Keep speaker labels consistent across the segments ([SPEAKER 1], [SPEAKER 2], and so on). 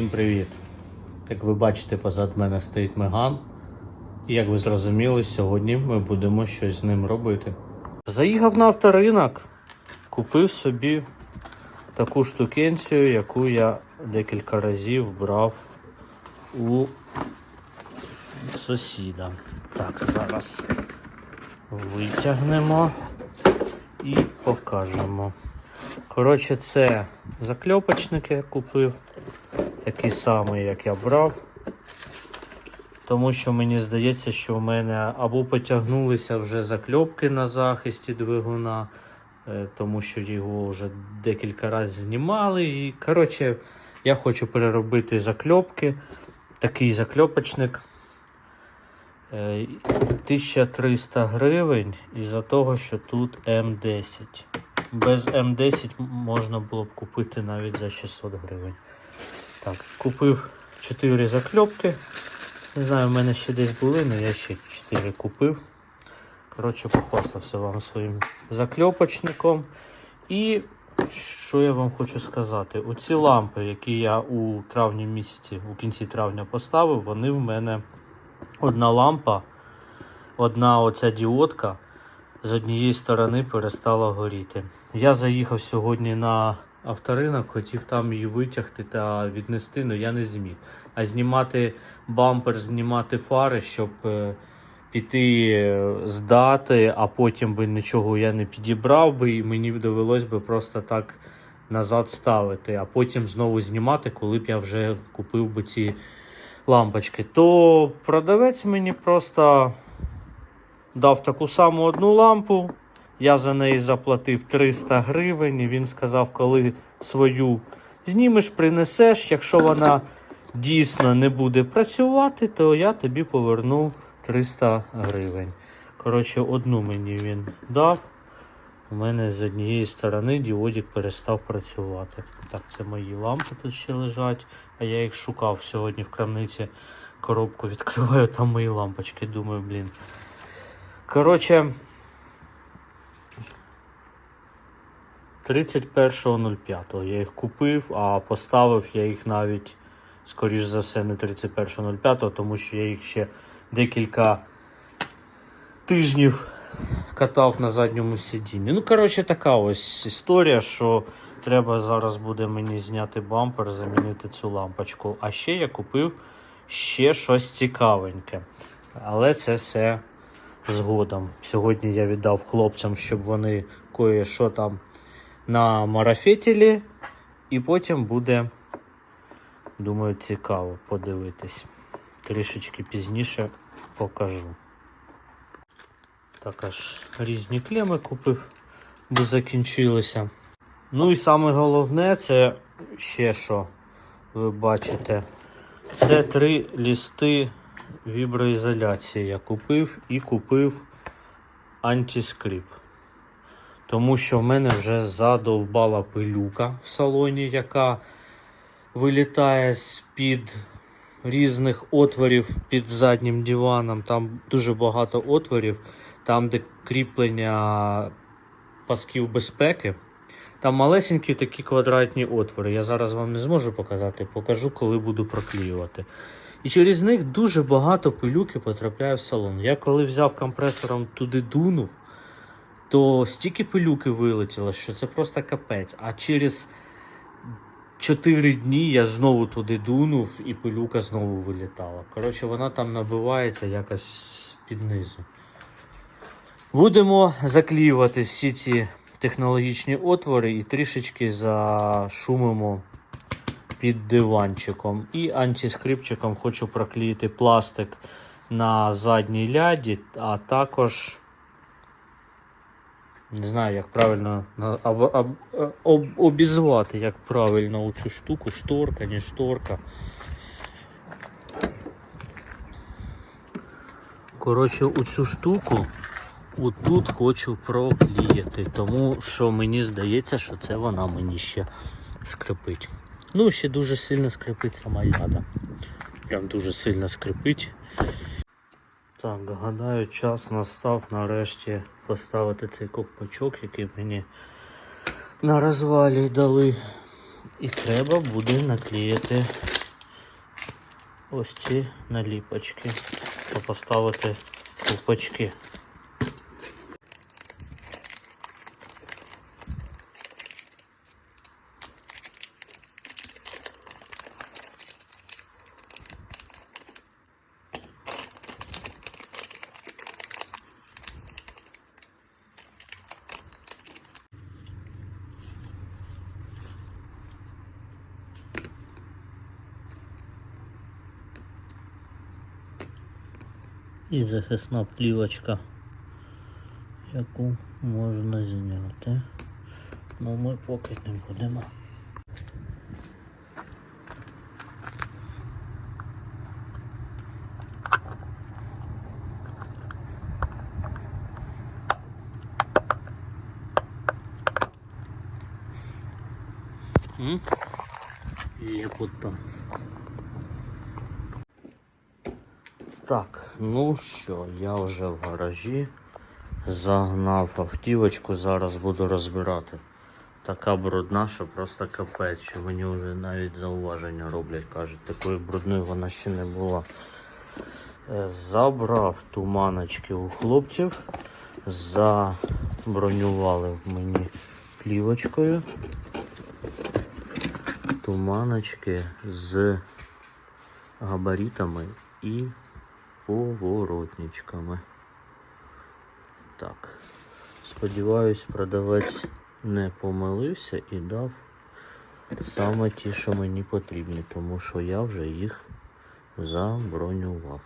[SPEAKER 1] Всім привіт! Як ви бачите, позад мене стоїть Меган. І як ви зрозуміли, сьогодні ми будемо щось з ним робити. Заїхав на авторинок, купив собі таку штукенцію, яку я декілька разів брав у сусіда. Так, зараз витягнемо і покажемо. Коротше, це закльопочник я купив. Такий самий, як я брав. Тому що мені здається, що в мене або потягнулися вже закльопки на захисті двигуна, е, тому що його вже декілька разів знімали. І, коротше, я хочу переробити закльопки. Такий закльопочник. Е, 1300 гривень із-за того, що тут М10. Без М10 можна було б купити навіть за 600 гривень. Так, купив 4 закльопки. Не знаю, в мене ще десь були, але я ще 4 купив. Коротше, похвастався вам своїм закльопочником. І що я вам хочу сказати? Оці лампи, які я у травні місяці, у кінці травня поставив, вони в мене одна лампа, одна оця діодка з однієї сторони перестала горіти. Я заїхав сьогодні на авторинок, хотів там її витягти та віднести, але я не зміг. А знімати бампер, знімати фари, щоб е, піти е, здати, а потім би нічого я не підібрав би, і мені довелось би просто так назад ставити, а потім знову знімати, коли б я вже купив би ці лампочки. То продавець мені просто дав таку саму одну лампу. Я за неї заплатив 300 гривень. І він сказав, коли свою знімеш, принесеш. Якщо вона дійсно не буде працювати, то я тобі поверну 300 гривень. Коротше, одну мені він дав. У мене з однієї сторони діодик перестав працювати. Так, це мої лампи тут ще лежать, а я їх шукав сьогодні в крамниці. Коробку відкриваю, там мої лампочки. Думаю, блін. Коротше, 31.05 я їх купив, а поставив я їх навіть, скоріш за все, не 31.05, тому що я їх ще декілька тижнів катав на задньому сидінні. Ну, коротше, така ось історія, що треба зараз буде мені зняти бампер, замінити цю лампочку. А ще я купив ще щось цікавеньке. Але це все згодом. Сьогодні я віддав хлопцям, щоб вони кое-що там намарафетили. І потім буде, думаю, цікаво подивитись. Трішечки пізніше покажу. Також різні клеми купив, бо закінчилися. Ну і саме головне, це ще що ви бачите. Це три лісти віброізоляції я купив і купив антискрип. Тому що в мене вже задовбала пилюка в салоні, яка вилітає з-під різних отворів під заднім диваном. Там дуже багато отворів, там, де кріплення пасків безпеки. Там малесенькі такі квадратні отвори. Я зараз вам не зможу показати, покажу, коли буду проклеювати. І через них дуже багато пилюки потрапляє в салон. Я коли взяв компресором туди дунув, то стільки пилюки вилетіло, що це просто капець. А через 4 дні я знову туди дунув і пилюка знову вилітала. Коротше, вона там набивається якось під низу. Будемо заклеювати всі ці технологічні отвори і трішечки зашумимо під диванчиком. І антискрипчиком хочу проклеїти пластик на задній ляді, а також. Не знаю, як правильно об, об, об, обізвати, як правильно цю штуку, шторка, не шторка. Коротше, цю штуку отут хочу проклеїти, тому що мені здається, що це вона мені ще скрипить. Ну, ще дуже сильно скрипить сама ляда. Прям дуже сильно скрипить. Так, гадаю, час настав нарешті поставити цей ковпачок, який мені на розвалі дали. І треба буде наклеїти ось ці наліпочки, та поставити ковпачки. І захисна плівочка, яку можна зняти. Ну ми поки не будемо. М? Лепота. Так, ну що, я вже в гаражі загнав автівочку, зараз буду розбирати. Така брудна, що просто капець, що мені вже навіть зауваження роблять, кажуть, такої брудної вона ще не була. Е, Забрав туманочки у хлопців, забронювали мені плівочкою. Туманочки з габаритами і поворотничками. Так. Сподіваюсь, продавець не помилився і дав саме ті, що мені потрібні, тому що я вже їх забронював.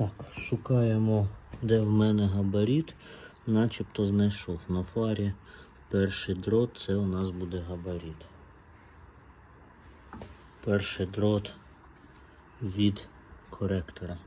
[SPEAKER 1] Так, шукаємо, де в мене габарит. Начебто знайшов на фарі. Перший дрот це у нас буде габарит. Перший дрот від коректора.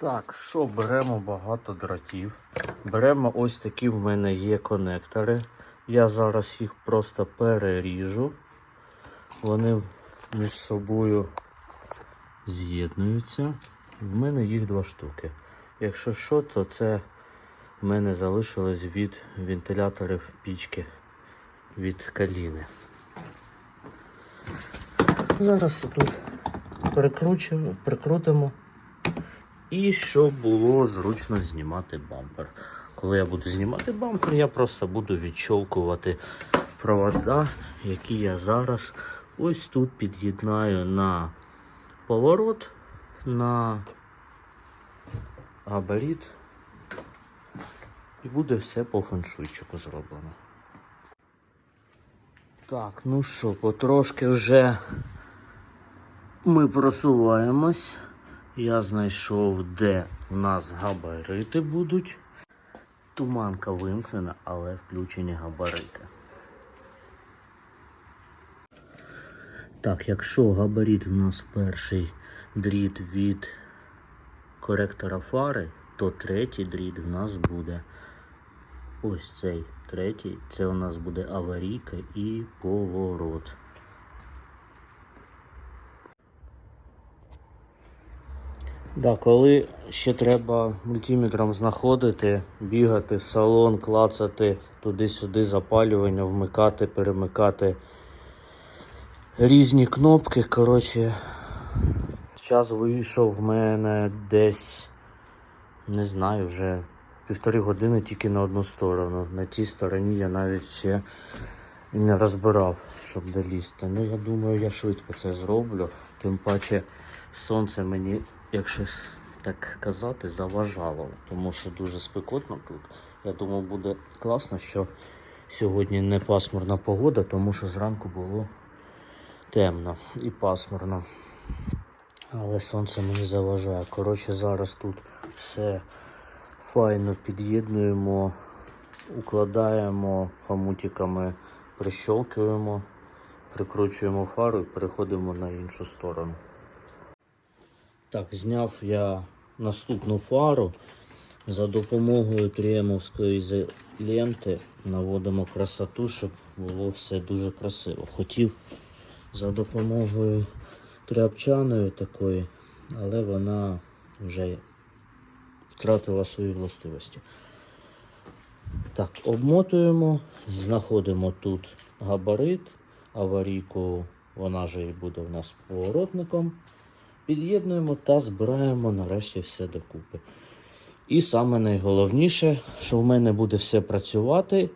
[SPEAKER 1] Так, що беремо багато дротів. Беремо ось такі в мене є конектори. Я зараз їх просто переріжу. Вони між собою з'єднуються. В мене їх два штуки. Якщо що, то це в мене залишилось від вентиляторів пічки від каліни. Зараз тут перекручуємо, прикрутимо. І щоб було зручно знімати бампер. Коли я буду знімати бампер, я просто буду відщолкувати провода, які я зараз ось тут під'єднаю на поворот, на габарит. І буде все по феншуйчику зроблено. Так, ну що, потрошки вже ми просуваємось. Я знайшов, де у нас габарити будуть. Туманка вимкнена, але включені габарити. Так, якщо габарит в нас перший дріт від коректора фари, то третій дріт в нас буде ось цей третій. Це у нас буде аварійка і поворот. Да, коли ще треба мультиметром знаходити, бігати в салон, клацати туди-сюди запалювання, вмикати, перемикати різні кнопки. Коротше, час вийшов в мене десь, не знаю, вже півтори години тільки на одну сторону. На тій стороні я навіть ще не розбирав, щоб долізти. Ну, я думаю, я швидко це зроблю. Тим паче сонце мені, якщо так казати, заважало, тому що дуже спекотно тут. Я думав, буде класно, що сьогодні не пасмурна погода, тому що зранку було темно і пасмурно. Але сонце мені заважає. Коротше, зараз тут все файно під'єднуємо, укладаємо хомутиками, прищолкуємо, прикручуємо фару і переходимо на іншу сторону. Так, зняв я наступну фару. За допомогою триемовської ізоленти наводимо красоту, щоб було все дуже красиво. Хотів за допомогою тряпчаної такої, але вона вже втратила свої властивості. Так, обмотуємо, знаходимо тут габарит, аварійку, вона же і буде в нас поворотником. Під'єднуємо та збираємо нарешті все докупи. І саме найголовніше, що в мене буде все працювати,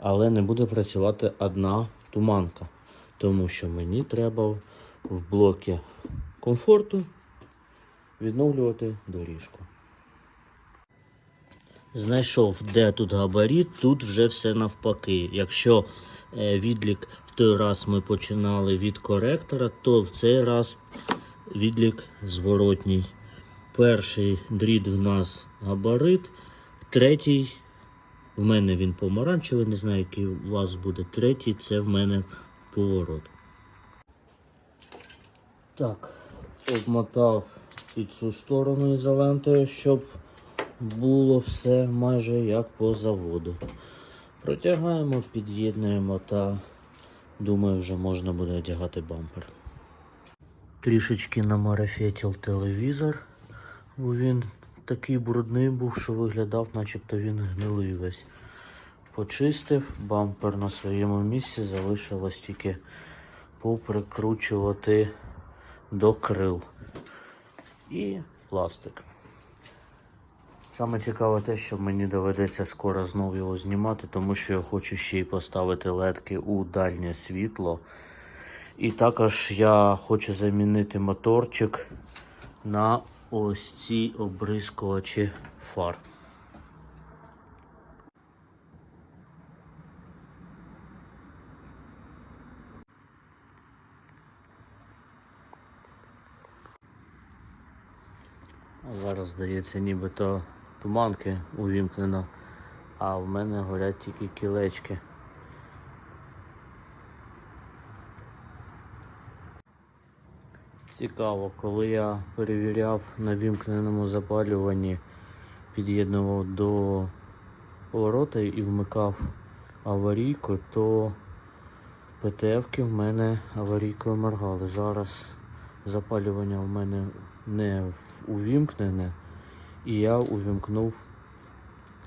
[SPEAKER 1] але не буде працювати одна туманка. Тому що мені треба в блокі комфорту відновлювати доріжку. Знайшов, де тут габарит, тут вже все навпаки. Якщо е, відлік в той раз ми починали від коректора, то в цей раз відлік зворотній. Перший дріт в нас габарит, третій, в мене він помаранчевий, не знаю, який у вас буде. Третій це в мене поворот. Так, обмотав і цю сторону ізолентою, щоб було все майже як по заводу. Протягаємо, під'єднуємо та думаю, вже можна буде одягати бампер. Трішечки намарафетив телевізор, бо він такий брудний був, що виглядав, начебто він гнилий весь. Почистив, бампер на своєму місці, залишилось тільки поприкручувати до крил. І пластик. Саме цікаве те, що мені доведеться скоро знову його знімати, тому що я хочу ще й поставити ледки у дальнє світло. І також я хочу замінити моторчик на ось ці обрискувачі фар. Зараз здається, нібито туманки увімкнено, а в мене горять тільки кілечки. Цікаво, коли я перевіряв на вімкненому запалюванні, під'єднував до поворота і вмикав аварійку, то ПТФ-ки в мене аварійкою моргали. Зараз запалювання в мене не увімкнене, і я увімкнув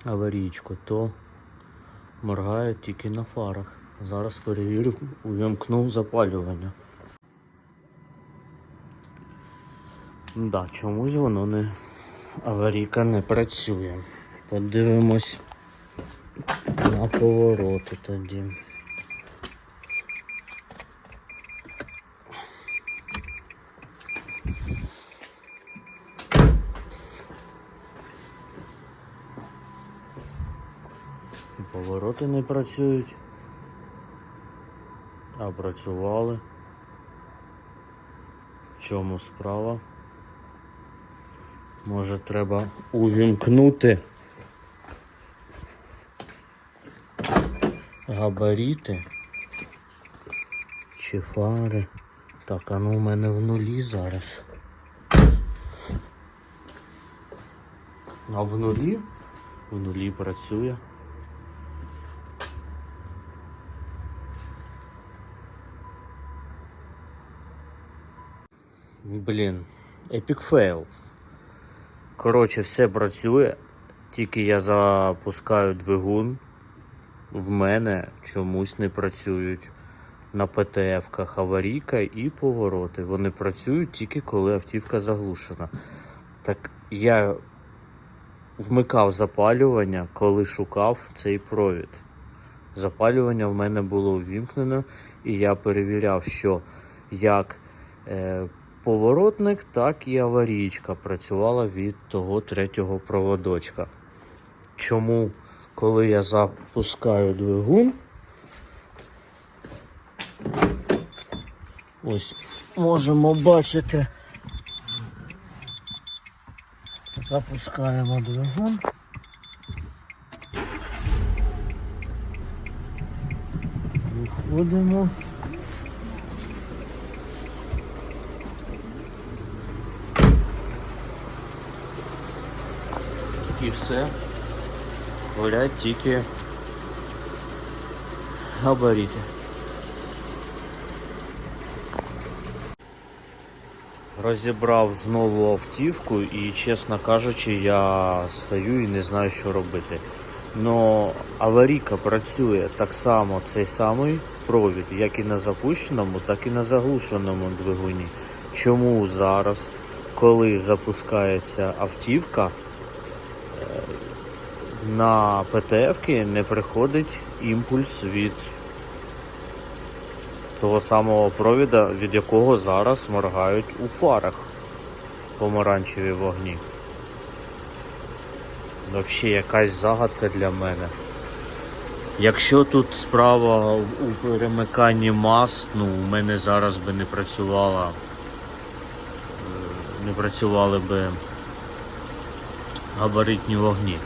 [SPEAKER 1] аварійку, то моргає тільки на фарах. Зараз перевірю, увімкнув запалювання. Да, чомусь воно не аварійка не працює. Подивимось на повороти тоді. Повороти не працюють. А працювали. В чому справа? Може треба увімкнути габаріти чи фари. Так, а ну у мене в нулі зараз. А в нулі? В нулі працює. Блін, епік фейл. Коротше, все працює, тільки я запускаю двигун. В мене чомусь не працюють на ПТФ-ках аварійка і повороти. Вони працюють тільки коли автівка заглушена. Так я вмикав запалювання, коли шукав цей провід. Запалювання в мене було увімкнено, і я перевіряв, що як е, поворотник, так і аварійка працювала від того третього проводочка. Чому, коли я запускаю двигун, ось можемо бачити, запускаємо двигун. Виходимо. І все. Горять тільки габаріти. Розібрав знову автівку і, чесно кажучи, я стою і не знаю, що робити. Но аварійка працює так само цей самий провід, як і на запущеному, так і на заглушеному двигуні. Чому зараз, коли запускається автівка, на ПТФ не приходить імпульс від того самого провіда, від якого зараз моргають у фарах помаранчеві вогні. Взагалі якась загадка для мене. Якщо тут справа у перемиканні мас, ну у мене зараз би не працювала, е, не працювали би габаритні вогні.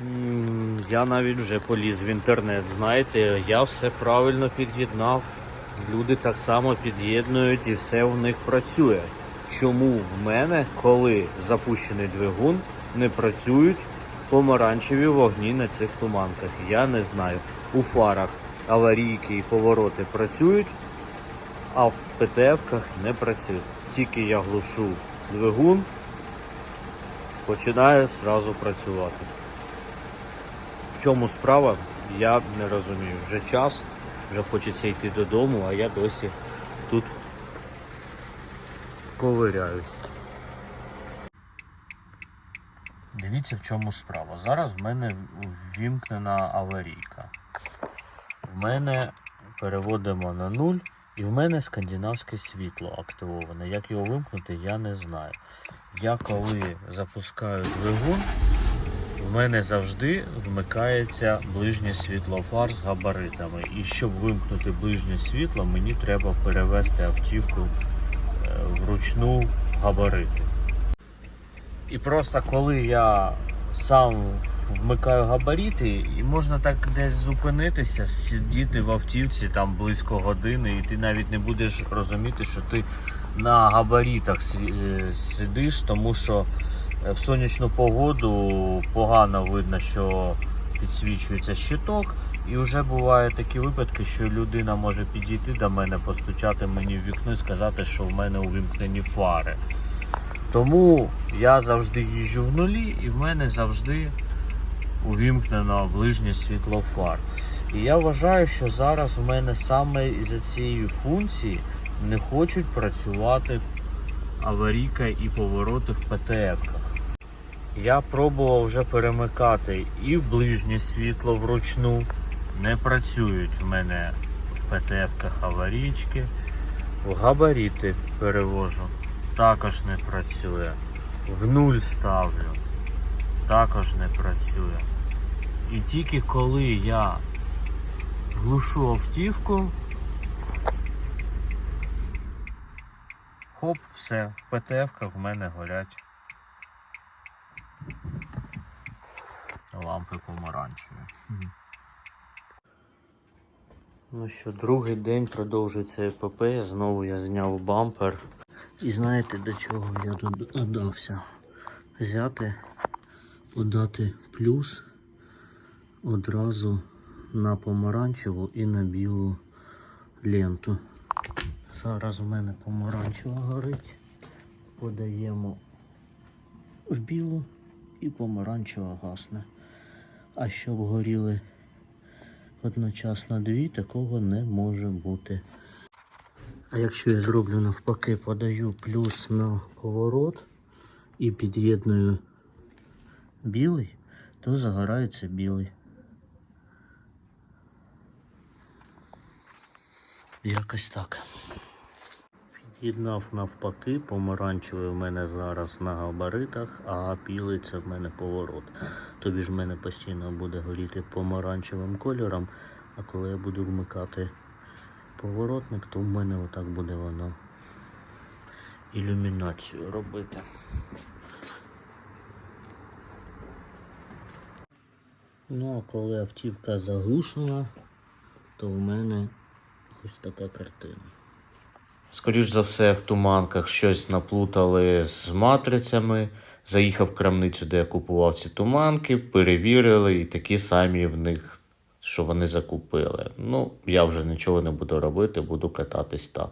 [SPEAKER 1] М, Я навіть вже поліз в інтернет, знаєте, я все правильно під'єднав. Люди так само під'єднують і все в них працює. Чому в мене, коли запущений двигун, не працюють помаранчеві вогні на цих туманках? Я не знаю. У фарах аварійки і повороти працюють, а в ПТФ-ках не працюють. Тільки я глушу двигун, починає зразу працювати. В чому справа, я не розумію. Вже час, вже хочеться йти додому, а я досі тут ковиряюсь. Дивіться, в чому справа. Зараз в мене ввімкнена аварійка. В мене переводимо на нуль, і в мене скандинавське світло активоване. Як його вимкнути, я не знаю. Я коли запускаю двигун, в мене завжди вмикається ближнє світло фар з габаритами. І щоб вимкнути ближнє світло, мені треба перевести автівку е, вручну габарити. І просто коли я сам вмикаю габарити, і можна так десь зупинитися, сидіти в автівці там близько години, і ти навіть не будеш розуміти, що ти на габаритах сі- е, сидиш, тому що в сонячну погоду погано видно, що підсвічується щиток. І вже бувають такі випадки, що людина може підійти до мене, постучати мені в вікно і сказати, що в мене увімкнені фари. Тому я завжди їжджу в нулі і в мене завжди увімкнено ближнє світло фар. І я вважаю, що зараз в мене саме із-за цієї функції не хочуть працювати аварійка і повороти в ПТФ-ках. Я пробував вже перемикати і ближнє світло вручну. Не працюють в мене в ПТФ-ках аварійки. В габаріти перевожу. Також не працює. В нуль ставлю. Також не працює. І тільки коли я глушу автівку, хоп, все, в ПТФ-ках в мене горять. Лампи помаранчеві. Ну що, другий день продовжується епопея. Знову я зняв бампер. І знаєте до чого я додався? Взяти, подати плюс одразу на помаранчеву і на білу ленту. Зараз у мене помаранчева горить. Подаємо в білу і помаранчева гасне. А щоб горіли одночасно дві, такого не може бути. А якщо я зроблю навпаки, подаю плюс на поворот і під'єдную білий, то загорається білий. Якось так. Під'єднав навпаки, помаранчевий в мене зараз на габаритах, а це в мене поворот. Тобі ж в мене постійно буде горіти помаранчевим кольором, а коли я буду вмикати поворотник, то в мене отак буде воно ілюмінацію робити. Ну а коли автівка заглушена, то в мене ось така картина. Скоріш за все, в туманках щось наплутали з матрицями. Заїхав в крамницю, де я купував ці туманки, перевірили, і такі самі в них, що вони закупили. Ну, я вже нічого не буду робити, буду кататись так.